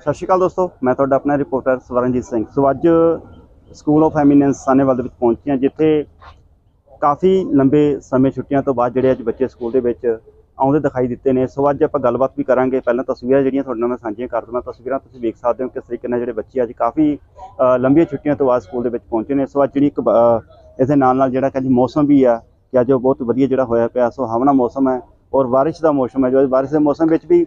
ਸਤਿ ਸ਼੍ਰੀ ਅਕਾਲ ਦੋਸਤੋ ਮੈਂ ਤੁਹਾਡਾ ਆਪਣਾ ਰਿਪੋਰਟਰ ਸਵਰਨਜੀਤ ਸਿੰਘ। ਸੋ ਅੱਜ ਸਕੂਲ ਆਫ ਐਮੀਨੈਂਸ ਸਾਨੇਵਾਲ ਦੇ ਵਿੱਚ ਪਹੁੰਚੇ ਹਾਂ ਜਿੱਥੇ ਕਾਫੀ ਲੰਬੇ ਸਮੇਂ ਛੁੱਟੀਆਂ ਤੋਂ ਬਾਅਦ ਜਿਹੜੇ ਅੱਜ ਬੱਚੇ ਸਕੂਲ ਦੇ ਵਿੱਚ ਆਉਂਦੇ ਦਿਖਾਈ ਦਿੱਤੇ ਨੇ। ਸੋ ਅੱਜ ਆਪਾਂ ਗੱਲਬਾਤ ਵੀ ਕਰਾਂਗੇ। ਪਹਿਲਾਂ ਤਸਵੀਰਾਂ ਜਿਹੜੀਆਂ ਤੁਹਾਡੇ ਨਾਲ ਮੈਂ ਸਾਂਝੀਆਂ ਕਰ ਦਵਾਂ ਤਸਵੀਰਾਂ ਤੁਸੀਂ ਵੇਖ ਸਕਦੇ ਹੋ ਕਿਸ ਤਰੀਕੇ ਨਾਲ ਜਿਹੜੇ ਬੱਚੇ ਅੱਜ ਕਾਫੀ ਲੰਬੀਆਂ ਛੁੱਟੀਆਂ ਤੋਂ ਬਾਅਦ ਸਕੂਲ ਦੇ ਵਿੱਚ ਪਹੁੰਚੇ ਨੇ। ਸੋ ਅੱਜ ਜਿਹੜੀ ਇੱਕ ਅ, ਇਸਦੇ ਨਾਲ ਨਾਲ ਜਿਹੜਾ ਕਿ ਅੱਜ ਮੌਸਮ ਵੀ ਆ ਕਿ ਅੱਜ ਉਹ ਬਹੁਤ ਵਧੀਆ ਜਿਹੜਾ ਹੋਇਆ ਪਿਆ। ਸੋ ਸੁਹਾਵਣਾ ਮੌਸਮ ਹੈ ਔਰ ਬਾਰਿਸ਼ ਦਾ ਮੌਸਮ ਹੈ। ਜੋ ਬਾਰਿਸ਼ ਦੇ ਮੌਸਮ ਵਿੱਚ ਵੀ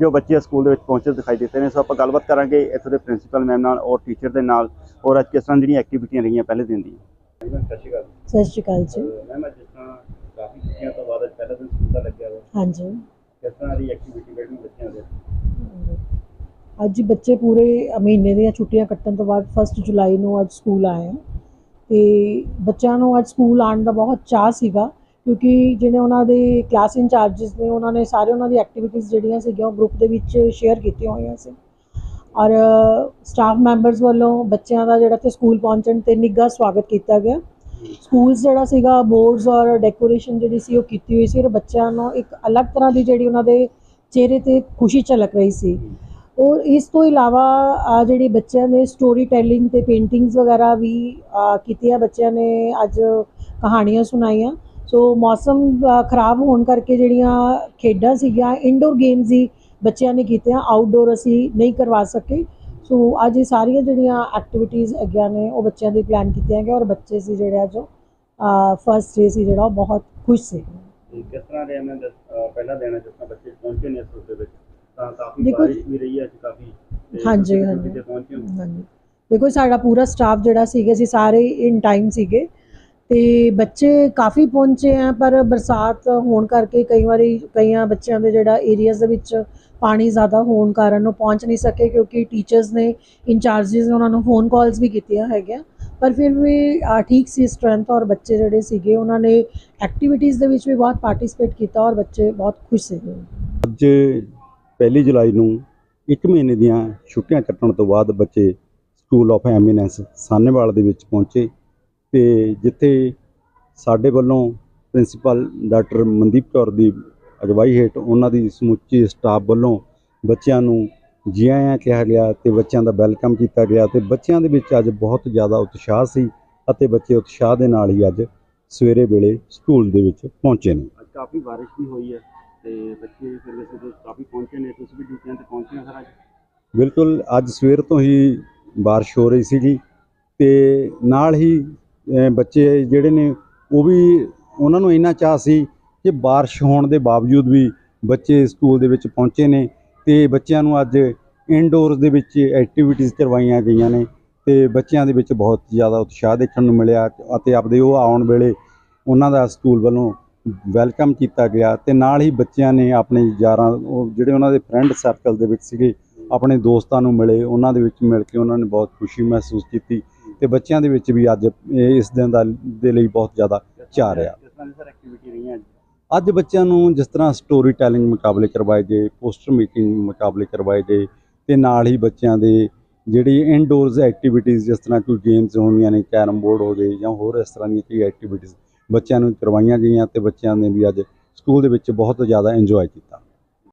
ਜੋ ਬੱਚੇ ਸਕੂਲ ਦੇ ਵਿੱਚ ਪਹੁੰਚੇ ਦਿਖਾਈ ਦਿੱਤੇ ਨੇ। ਸੋ ਆਪਾਂ ਗੱਲਬਾਤ ਕਰਾਂਗੇ ਇੱਥੋਂ ਦੇ ਪ੍ਰਿੰਸੀਪਲ ਮੈਮ ਨਾਲ ਔਰ ਟੀਚਰ ਦੇ ਨਾਲ। ਔਰ ਅੱਜ ਕਿਸ ਤਰ੍ਹਾਂ ਜਿਹੜੀਆਂ ਐਕਟੀਵਿਟੀਆਂ ਰਹੀਆਂ ਪਹਿਲੇ ਦਿਨ ਦੀਆਂ? ਸਤਿ ਸ਼੍ਰੀ ਅਕਾਲ। ਸਤਿ ਸ਼੍ਰੀ ਅਕਾਲ ਜੀ। ਮੈਮ ਅੱਜ ਜਿਸ ਤਰ੍ਹਾਂ ਕਾਫੀ ਛੁੱਟੀਆਂ ਤੋਂ ਬਾਅਦ ਅੱਜ ਪਹਿਲਾ ਦਿਨ ਸਕੂਲ ਦਾ ਲੱਗਿਆ ਵਾ। ਹਾਂਜੀ। ਕਿਸ ਤਰ੍ਹਾਂ ਦੀ ਐਕਟੀਵਿਟੀ ਬੈਠੀ ਬੱਚਿਆਂ ਦੇ? ਅੱਜ ਬੱਚੇ ਪੂਰੇ ਮਹੀਨੇ ਦੀਆਂ ਛੁੱਟੀਆਂ ਕੱਟਣ ਤੋਂ ਬਾਅਦ 1 ਜੁਲਾਈ ਨੂੰ ਅੱਜ ਸਕੂਲ ਆਏ ਆ। ਤੇ ਬੱਚਿਆਂ ਨੂੰ ਅੱਜ ਸਕੂਲ ਆਉਣ ਦਾ ਬਹੁਤ ਚਾਹ ਸੀਗਾ। ਕਿਉਂਕਿ ਜਿਹੜੇ ਉਹਨਾਂ ਦੇ ਕਲਾਸ ਇੰਚਾਰਜਸ ਨੇ ਉਹਨਾਂ ਨੇ ਸਾਰੇ ਉਹਨਾਂ ਦੀ ਐਕਟੀਵਿਟੀਜ਼ ਜਿਹੜੀਆਂ ਸੀਗੀਆਂ ਉਹ ਗਰੁੱਪ ਦੇ ਵਿੱਚ ਸ਼ੇਅਰ ਕੀਤੀਆਂ ਹੋਈਆਂ ਸੀ। ਔਰ ਸਟਾਫ ਮੈਂਬਰਸ ਵੱਲੋਂ ਬੱਚਿਆਂ ਦਾ ਜਿਹੜਾ ਤੇ ਸਕੂਲ ਪਹੁੰਚਣ ਤੇ ਨਿੱਘਾ ਸਵਾਗਤ ਕੀਤਾ ਗਿਆ। ਸਕੂਲਸ ਜਿਹੜਾ ਸੀਗਾ ਬੋਰਡਸ ਔਰ ਡੈਕੋਰੇਸ਼ਨ ਜਿਹੜੀ ਸੀ ਉਹ ਕੀਤੀ ਹੋਈ ਸੀ ਔਰ ਬੱਚਿਆਂ ਨੂੰ ਇੱਕ ਅਲੱਗ ਤਰ੍ਹਾਂ ਦੀ ਜਿਹੜੀ ਉਹਨਾਂ ਦੇ ਚਿਹਰੇ ਤੇ ਖੁਸ਼ੀ ਝਲਕ ਰਹੀ ਸੀ। ਔਰ ਇਸ ਤੋਂ ਇਲਾਵਾ ਆ ਜਿਹੜੀ ਬੱਚਿਆਂ ਨੇ ਸਟੋਰੀ ਟੈਲਿੰਗ ਤੇ ਪੇਂਟਿੰਗਸ ਵਗੈਰਾ ਵੀ ਅ, ਕੀਤੀਆਂ ਬੱਚਿਆਂ ਨੇ ਅੱਜ ਕਹਾਣੀਆਂ ਸੁਣਾਈਆਂ। ਸੋ ਮੌਸਮ ਖਰਾਬ ਹੋਣ ਕਰਕੇ ਜਿਹੜੀਆਂ ਖੇਡਾਂ ਸੀਗੀਆਂ ਇਨਡੋਰ ਗੇਮਸ ਹੀ ਬੱਚਿਆਂ ਨੇ ਕੀਤੀਆਂ ਆਊਟਡੋਰ ਅਸੀਂ ਨਹੀਂ ਕਰਵਾ ਸਕੇ। ਸੋ ਅੱਜ ਇਹ ਸਾਰੀਆਂ ਜਿਹੜੀਆਂ ਐਕਟੀਵਿਟੀਜ਼ ਅੱਗਿਆਂ ਨੇ ਉਹ ਬੱਚਿਆਂ ਦੀ ਪਲਾਨ ਕੀਤੀਆਂ ਗਈਆਂ ਔਰ ਬੱਚੇ ਸੀ ਜਿਹੜੇ ਅੱਜ ਫਸਟ ਡੇ ਸੀ ਜਿਹੜਾ ਉਹ ਬਹੁਤ ਖੁਸ਼ ਸੀ। ਕਿਸ ਤਰ੍ਹਾਂ ਦੇ ਅ, ਪਹਿਲਾ ਹੈ ਜਿਸ ਤਰ੍ਹਾਂ ਬੱਚੇ ਪਹੁੰਚੇ ਨੇ ਸਕੂਲ ਦੇ ਵਿੱਚ ਤਾਂ ਕਾਫੀ ਦੇਖੋ- ਬਾਰਿਸ਼ ਵੀ ਰਹੀ ਹੈ ਅੱਜ ਕਾਫੀ ਹਾਂਜੀ, ਹਾਂਜੀ। ਦੇਖੋ ਸਾਡਾ ਪੂਰਾ ਸਟਾਫ ਜਿਹੜਾ ਸੀਗਾ ਅਸੀਂ ਸਾਰੇ ਇਨ ਟਾਈਮ ਸੀਗੇ। ਤੇ ਬੱਚੇ ਕਾਫੀ ਪਹੁੰਚੇ ਆ, ਪਰ ਬਰਸਾਤ ਹੋਣ ਕਰਕੇ ਕਈ ਵਾਰੀ ਕਈਆਂ ਬੱਚਿਆਂ ਦੇ ਜਿਹੜਾ ਏਰੀਆਜ਼ ਦੇ ਵਿੱਚ ਪਾਣੀ ਜ਼ਿਆਦਾ ਹੋਣ ਕਾਰਨ ਉਹ ਪਹੁੰਚ ਨਹੀਂ ਸਕੇ ਕਿਉਂਕਿ ਟੀਚਰਸ ਨੇ ਇੰਚਾਰਜਸ ਨੇ ਉਹਨਾਂ ਨੂੰ ਫੋਨ ਕਾਲਸ ਵੀ ਕੀਤੀਆਂ ਹੈਗੀਆਂ। ਪਰ ਫਿਰ ਵੀ ਠੀਕ ਸੀ ਸਟਰੈਂਥ ਔਰ ਬੱਚੇ ਜਿਹੜੇ ਸੀਗੇ, ਉਹਨਾਂ ਨੇ ਐਕਟੀਵਿਟੀਜ਼ ਦੇ ਵਿੱਚ ਵੀ ਬਹੁਤ ਪਾਰਟਿਸਿਪੇਟ ਕੀਤਾ ਔਰ ਬੱਚੇ ਬਹੁਤ ਖੁਸ਼ ਸੀਗੇ। ਅੱਜ ਪਹਿਲੀ ਜੁਲਾਈ ਨੂੰ ਇੱਕ ਮਹੀਨੇ ਦੀਆਂ ਛੁੱਟੀਆਂ ਕੱਟਣ ਤੋਂ ਬਾਅਦ ਬੱਚੇ ਸਕੂਲ ਆਫ ਐਮੀਨੈਂਸ ਸਾਹਨੇਵਾਲ ਦੇ ਵਿੱਚ ਪਹੁੰਚੇ। ਤੇ ਜਿੱਥੇ ਸਾਡੇ ਵੱਲੋਂ ਪ੍ਰਿੰਸੀਪਲ ਡਾਕਟਰ ਮਨਦੀਪ ਕੌਰ ਦੀ ਅਗਵਾਈ ਹੇਠ ਉਹਨਾਂ ਦੀ ਸਮੁੱਚੀ ਸਟਾਫ ਵੱਲੋਂ ਬੱਚਿਆਂ ਨੂੰ ਜੀ ਆਇਆਂ ਕਿਹਾ ਗਿਆ ਤੇ ਬੱਚਿਆਂ ਦਾ ਵੈਲਕਮ ਕੀਤਾ ਗਿਆ ਤੇ ਬੱਚਿਆਂ ਦੇ ਵਿੱਚ ਅੱਜ ਬਹੁਤ ਜ਼ਿਆਦਾ ਉਤਸ਼ਾਹ ਸੀ ਅਤੇ ਬੱਚੇ ਉਤਸ਼ਾਹ ਦੇ ਨਾਲ ਹੀ ਅੱਜ ਸਵੇਰੇ ਵੇਲੇ ਸਕੂਲ ਦੇ ਵਿੱਚ ਪਹੁੰਚੇ ਨੇ। ਅੱਜ ਕਾਫੀ ਬਾਰਿਸ਼ ਵੀ ਹੋਈ ਹੈ ਤੇ ਬੱਚੇ ਫਿਰ ਵੈਸੇ ਤਾਂ ਕਾਫੀ ਪਹੁੰਚੇ ਨੇ। ਤੁਸੀਂ ਵੀ ਡਿਊਟੀਆਂ ਤੇ ਪਹੁੰਚੇ ਹੋ ਸਰ ਅੱਜ? ਬਿਲਕੁਲ ਅੱਜ ਸਵੇਰ ਤੋਂ ਹੀ ਬਾਰਿਸ਼ ਹੋ ਰਹੀ ਸੀਗੀ ਤੇ ਨਾਲ ਹੀ ਬੱਚੇ ਜਿਹੜੇ ਨੇ, ਉਹ ਵੀ ਉਹਨਾਂ ਨੂੰ ਇੰਨਾ ਚਾਹ ਸੀ ਕਿ ਬਾਰਿਸ਼ ਹੋਣ ਦੇ ਬਾਵਜੂਦ ਵੀ ਬੱਚੇ ਸਕੂਲ ਦੇ ਵਿੱਚ ਪਹੁੰਚੇ ਨੇ ਤੇ ਬੱਚਿਆਂ ਨੂੰ ਅੱਜ ਇਨਡੋਰਸ ਦੇ ਵਿੱਚ ਐਕਟੀਵਿਟੀਜ਼ ਕਰਵਾਈਆਂ ਗਈਆਂ ਨੇ ਤੇ ਬੱਚਿਆਂ ਦੇ ਵਿੱਚ ਬਹੁਤ ਜ਼ਿਆਦਾ ਉਤਸ਼ਾਹ ਦੇਖਣ ਨੂੰ ਮਿਲਿਆ ਅਤੇ ਆਪਦੇ ਉਹ ਆਉਣ ਵੇਲੇ ਉਹਨਾਂ ਦਾ ਸਕੂਲ ਵੱਲੋਂ ਵੈਲਕਮ ਕੀਤਾ ਗਿਆ ਤੇ ਨਾਲ ਹੀ ਬੱਚਿਆਂ ਨੇ ਆਪਣੇ ਯਾਰਾਂ, ਉਹ ਜਿਹੜੇ ਉਹਨਾਂ ਦੇ ਫਰੈਂਡ ਸਰਕਲ ਦੇ ਵਿੱਚ ਸੀਗੇ, ਆਪਣੇ ਦੋਸਤਾਂ ਨੂੰ ਮਿਲੇ, ਉਹਨਾਂ ਦੇ ਵਿੱਚ ਮਿਲ ਕੇ ਉਹਨਾਂ ਨੇ ਬਹੁਤ ਖੁਸ਼ੀ ਮਹਿਸੂਸ ਕੀਤੀ ਤੇ ਬੱਚਿਆਂ ਦੇ ਵਿੱਚ ਵੀ ਅੱਜ ਇਸ ਦਿਨ ਦਾ ਦੇ ਲਈ ਬਹੁਤ ਜ਼ਿਆਦਾ ਚਾਅ ਰਿਹਾ। ਅੱਜ? ਬੱਚਿਆਂ ਨੂੰ ਜਿਸ ਤਰ੍ਹਾਂ ਸਟੋਰੀ ਟੈਲਿੰਗ ਮੁਕਾਬਲੇ ਕਰਵਾਏ ਗਏ ਪੋਸਟਰ ਮੇਕਿੰਗ ਮੁਕਾਬਲੇ ਕਰਵਾਏ ਗਏ ਤੇ ਨਾਲ ਹੀ ਬੱਚਿਆਂ ਦੇ ਜਿਹੜੀ ਇਨਡੋਰਸ ਐਕਟੀਵਿਟੀਜ਼ ਜਿਸ ਤਰ੍ਹਾਂ ਕੋਈ ਗੇਮਸ ਹੁੰਦੀਆਂ ਨੇ ਕੈਰਮ ਬੋਰਡ ਹੋ ਗਏ ਜਾਂ ਹੋਰ ਇਸ ਤਰ੍ਹਾਂ ਦੀਆਂ ਕਈ ਐਕਟੀਵਿਟੀਜ਼ ਬੱਚਿਆਂ ਨੂੰ ਕਰਵਾਈਆਂ ਗਈਆਂ ਤੇ ਬੱਚਿਆਂ ਨੇ ਵੀ ਅੱਜ ਸਕੂਲ ਦੇ ਵਿੱਚ ਬਹੁਤ ਜ਼ਿਆਦਾ ਇੰਜੋਏ ਕੀਤਾ।